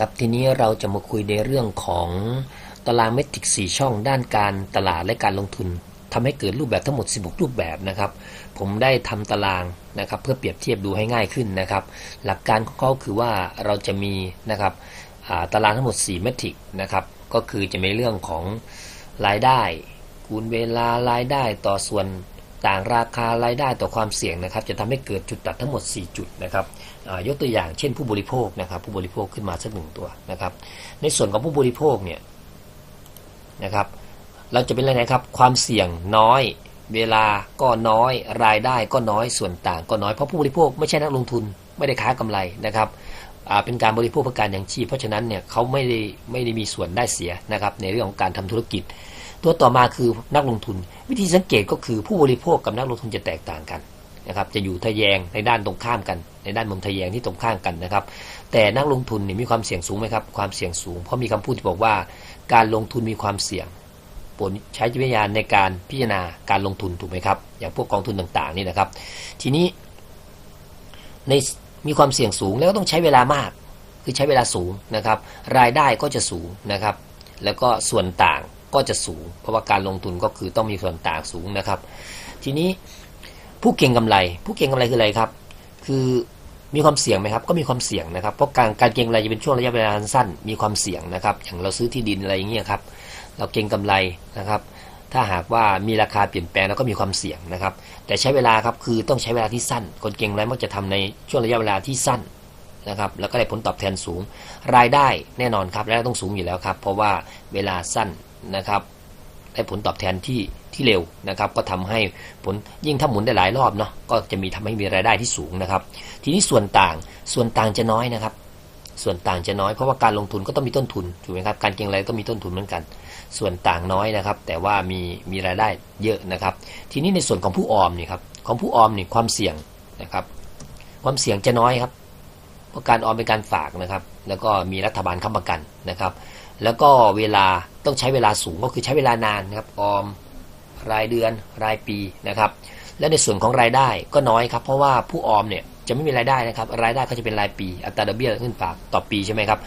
ครับทีนี้เราจะมาคุยในเรื่องของตารางเมตริก4ช่องด้านการตลาดและการลงทุนทำให้เกิดรูปแบบทั้งหมด 16 รูปแบบนะครับ ผมได้ทำตารางนะครับเพื่อเปรียบเทียบดูให้ง่ายขึ้นนะครับ หลักการของเขาคือว่าเราจะมีนะครับาตารางทั้งหมด 4 เมตริกนะครับ ก็คือจะมีเรื่องของรายได้คูณเวลารายได้ต่อส่วน ต่างราคารายได้ต่อความเสี่ยงนะครับ จะทำให้เกิดจุดตัดทั้งหมด 4 จุดนะครับยกตัวอย่างเช่นผู้บริโภคนะครับ ผู้บริโภคขึ้นมาสักหนึ่งตัวนะครับ ในส่วนของผู้บริโภคเนี่ยนะครับเราจะเป็นอะไรนะครับความเสี่ยงน้อย เวลาก็น้อยรายได้ก็น้อยส่วนต่างก็น้อยเพราะผู้บริโภคไม่ใช่นักลงทุนไม่ได้ค้ากำไรนะครับเป็นการบริโภคเพื่อการอย่างชีพเพราะฉะนั้นเนี่ยเขาไม่ได้ไม่ได้มีส่วนได้เสียนะครับในเรื่องของการทำธุรกิจ ตัวต่อมาคือนักลงทุน วิธีสังเกตก็คือผู้บริโภคกับนักลงทุนจะแตกต่างกันนะครับจะอยู่ทะแยงในด้านตรงข้ามกัน ในด้านมุมทะแยงที่ตรงข้ามกันนะครับ แต่นักลงทุนเนี่ยมีความเสี่ยงสูงไหมครับความเสี่ยงสูง เพราะมีคำพูดที่บอกว่า การลงทุนมีความเสี่ยงโปรดใช้จิตวิญญาณในการพิจารณาการลงทุนถูกไหมครับ อย่างพวกกองทุนต่างๆนี่นะครับ ทีนี้ในมีความเสี่ยงสูงแล้วก็ต้องใช้เวลามาก คือใช้เวลาสูงนะครับ รายได้ก็จะสูงนะครับ แล้วก็ส่วนต่าง ก็จะสูง เพราะว่าการลงทุนก็คือต้องมีส่วนต่างสูงนะครับ ทีนี้ผู้เก่งกำไร ผู้เก่งกำไรคืออะไรครับ คือมีความเสี่ยงไหมครับ ก็มีความเสี่ยงนะครับ เพราะการการเก็งกำไรจะเป็นช่วงระยะเวลาสั้น มีความเสี่ยงนะครับ อย่างเราซื้อที่ดินอะไรอย่างเงี้ยครับ เราเก็งกำไรนะครับ ถ้าหากว่ามีราคาเปลี่ยนแปลงแล้วก็มีความเสี่ยงนะครับ แต่ใช้เวลาครับคือต้องใช้เวลาที่สั้น คนเก่งกำไรมักจะทำในช่วงระยะเวลาที่สั้นนะครับ แล้วก็ได้ผลตอบแทนสูง รายได้แน่นอนครับรายได้ต้องสูงอยู่แล้วครับ เพราะว่าเวลาสั้น นะครับได้ผลตอบแทนที่ที่เร็วนะครับ ก็ทำให้ผลยิ่งถ้าหมุนได้หลายรอบเนาะก็จะมีทำให้มีรายได้ที่สูงนะครับ ทีนี้ส่วนต่างส่วนต่างจะน้อยนะครับ ส่วนต่างจะน้อยเพราะว่าการลงทุนก็ต้องมีต้นทุนถูกไหมครับการเก็งกำไรต้องมีต้นทุนเหมือนกัน ส่วนต่างน้อยนะครับ แต่ว่ามีมีรายได้เยอะนะครับ ทีนี้ในส่วนของผู้ออมนี่ครับของผู้ออมนี่ความเสี่ยงนะครับ ความเสี่ยงจะน้อยครับ เพราะการออมเป็นการฝากนะครับ แล้วก็มีรัฐบาลค้ำประกันนะครับ แล้วก็เวลาต้องใช้เวลาสูงก็คือใช้เวลานานนะครับออมรายเดือนรายปีนะครับ และในส่วนของรายได้ก็น้อยครับ เพราะว่าผู้ออมเนี่ยจะไม่มีรายได้นะครับ รายได้ก็จะเป็นรายปี อัตราดอกเบี้ยเงินฝากต่อปีใช่ไหมครับ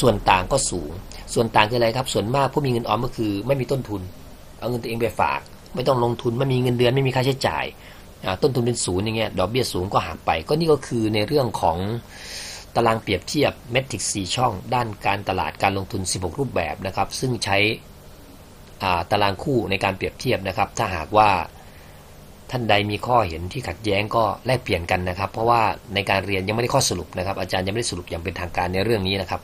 ส่วนต่างก็สูง ส่วนต่างคืออะไรครับ ส่วนมากผู้มีเงินออมก็คือไม่มีต้นทุน เอาเงินตัวเองไปฝาก ไม่ต้องลงทุน ไม่มีเงินเดือน ไม่มีค่าใช้จ่าย ต้นทุนเป็นศูนย์อย่างเงี้ย ดอกเบี้ยสูงก็หักไป ก็นี่ก็คือในเรื่องของ ตารางเปรียบเทียบเมทริก4ช่อง ด้านการตลาดการลงทุน 16 รูปแบบนะครับ ซึ่งใช้าตารางคู่ในการเปรียบเทียบนะครับ ถ้าหากว่าท่านใดมีข้อเห็นที่ขัดแย้งก็แลกเปลี่ยนกันนะครับ เพราะว่าในการเรียนยังไม่ได้ข้อสรุปนะครับ อาจารย์ยังไม่ได้สรุปอย่างเป็นทางการในเรื่องนี้นะครับ